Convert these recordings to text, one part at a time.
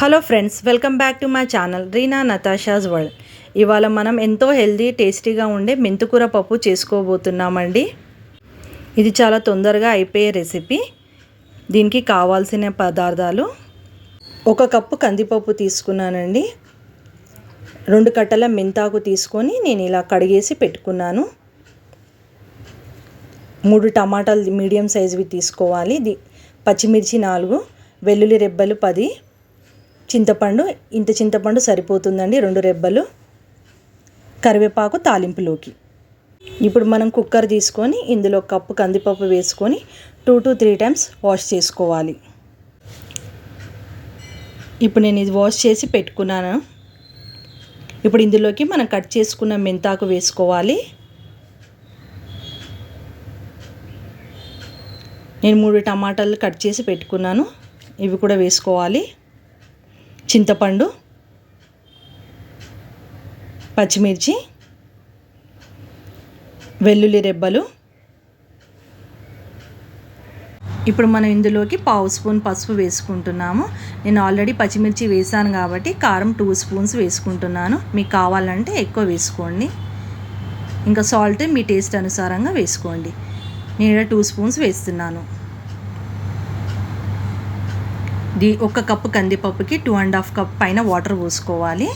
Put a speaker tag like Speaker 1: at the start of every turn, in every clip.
Speaker 1: Hello friends welcome back to my channel Reena Natasha's world. ఇవాళ మనం ఎంతో healthy టేస్టీగా ఉండే మెంతుకూర పప్పు చేసుకోబోతున్నామండి. ఇది చాలా తొందరగా అయిపోయే రెసిపీ. దీనికి కావాల్సిన పదార్థాలు ఒక కప్పు కందిపప్పు తీసుకున్నానండి. రెండు కట్టల మెంతాకు తీసుకొని నేను ఇలా కడిగేసి పెట్టుకున్నాను. మూడు టమాటాలు మీడియం సైజువి తీసుకోవాలి. పచ్చిమిర్చి నాలుగు వెల్లుల్లి రెబ్బలు పది చింతపండు ఇంత చింతపండు సరిపోతుందండి రెండు రెబ్బలు. కరివేపాకు తాలింపులోకి. ఇప్పుడు మనం కుక్కర్ తీసుకొని ఇందులో కప్పు కందిపప్పు వేసుకొని two to three times wash చేసుకోవాలి. ఇప్పుడు నేను ఇది వాష్ చేసి పెట్టుకున్నాను. ఇప్పుడు ఇందులోకి మనం కట్ చేసుకున్న మెంతాకు వేసుకోవాలి. నేను మూడు టమాటాలు కట్ చేసి పెట్టుకున్నాను. ఇవి కూడా వేసుకోవాలి. చింతపండు పచ్చిమిర్చి వెల్లుల్లి రెబ్బలు. ఇప్పుడు మనం ఇందులోకి పావు స్పూన్ పసుపు వేసుకుంటున్నాము. నేను ఆల్రెడీ పచ్చిమిర్చి వేసాను కాబట్టి కారం టూ స్పూన్స్ వేసుకుంటున్నాను. మీకు కావాలంటే ఎక్కువ వేసుకోండి. ఇంకా సాల్ట్ మీ టేస్ట్ అనుసారంగా వేసుకోండి. నేను టూ స్పూన్స్ వేస్తున్నాను. ది ఒక కప్పు కందిపప్పుకి టూ అండ్ హాఫ్ కప్ పైన వాటర్ పోసుకోవాలి.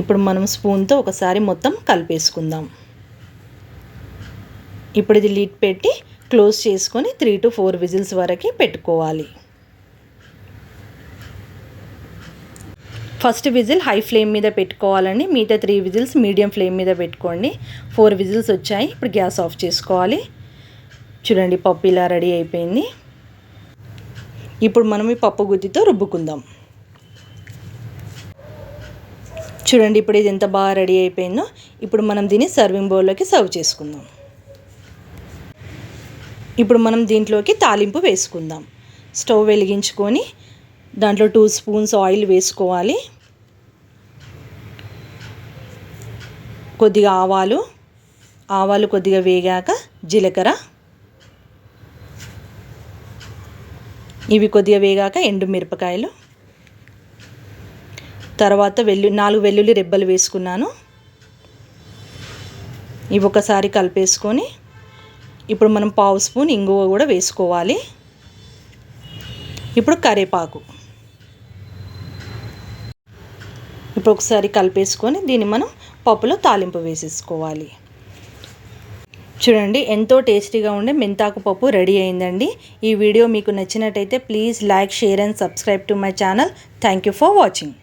Speaker 1: ఇప్పుడు మనం స్పూన్తో ఒకసారి మొత్తం కలిపేసుకుందాం. ఇప్పుడు ఇది లీడ్ పెట్టి క్లోజ్ చేసుకొని త్రీ టు ఫోర్ విజిల్స్ వరకు పెట్టుకోవాలి. ఫస్ట్ విజిల్ హై ఫ్లేమ్ మీద పెట్టుకోవాలండి. మిగతా త్రీ విజిల్స్ మీడియం ఫ్లేమ్ మీద పెట్టుకోండి. ఫోర్ విజిల్స్ వచ్చాయి. ఇప్పుడు గ్యాస్ ఆఫ్ చేసుకోవాలి. చూడండి పప్పు ఇలా రెడీ అయిపోయింది. ఇప్పుడు మనం ఈ పప్పు గుత్తితో రుబ్బుకుందాం. చూడండి ఇప్పుడు ఇది ఎంత బాగా రెడీ అయిపోయిందో. ఇప్పుడు మనం దీన్ని సర్వింగ్ బౌల్లోకి సర్వ్ చేసుకుందాం. ఇప్పుడు మనం దీంట్లోకి తాలింపు వేసుకుందాం. స్టవ్ వెలిగించుకొని దాంట్లో టూ స్పూన్స్ ఆయిల్ వేసుకోవాలి. కొద్దిగా ఆవాలు ఆవాలు కొద్దిగా వేగాక జీలకర్ర ఇవి కొద్దిగా వేగాక ఎండు మిరపకాయలు. తర్వాత వెల్లు నాలుగు వెల్లుల్లి రెబ్బలు వేసుకున్నాను. ఇవి ఒకసారి కలిపేసుకొని ఇప్పుడు మనం పావు స్పూన్ ఇంగువ కూడా వేసుకోవాలి. ఇప్పుడు కరేపాకు ఇప్పుడు ఒకసారి కలిపేసుకొని దీన్ని మనం పప్పులో తాలింపు వేసేసుకోవాలి. చూడండి ఎంతో టేస్టీగా ఉండే మెంతాకు పప్పు రెడీ అయిందండి. ఈ వీడియో మీకు నచ్చినట్టయితే please like share and subscribe to my channel. Thank you for watching